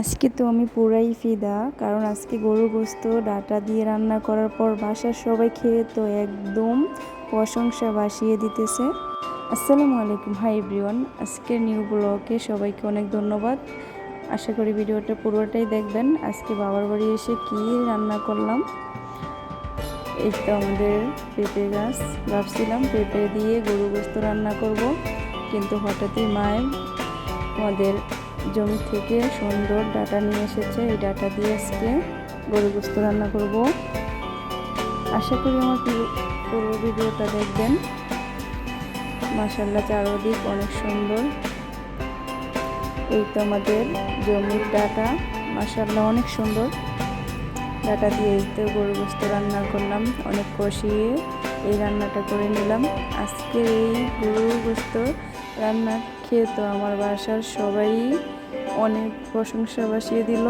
আজকে তো আমি পুরাই ফিদা, কারণ আজকে গরু গোস্ত, ডাটা দিয়ে রান্না করার পর বাসার সবাই খেয়ে তো একদম প্রশংসা বাসিয়ে দিতেছে। আসসালামু আলাইকুম, হাই এভরিওয়ান। আজকের নিউ ব্লগে সবাইকে অনেক ধন্যবাদ। আশা করি ভিডিওটা পুরোটাই দেখবেন। আজকে বাবার বাড়ি এসে কি রান্না করলাম? এই তো আমাদের পেঁপে গাছ। ভাবছিলাম পেঁপে দিয়ে গরু গোস্ত রান্না করব, কিন্তু হঠাৎই মায়ের আমাদের জমি থেকে সুন্দর ডাটা নিয়ে এসেছে। এই ডাটা দিয়ে আজকে গরু গোস্ত রান্না করব। আশা করি আমার পুরো- ভিডিওটা দেখবেন। মাসাল্লাহ চারদিক অনেক সুন্দর। এই তো আমাদের জমির ডাটা। মাসাল্লাহ অনেক সুন্দর। ডাটা দিয়ে এই তো গরু গোস্ত রান্না করলাম। অনেক কষিয়ে এই রান্নাটা করে নিলাম। আজকে এই গরু গোস্ত রান্না খেয়ে তো আমার বাসার সবাই অনেক প্রশংসা বাসিয়ে দিল।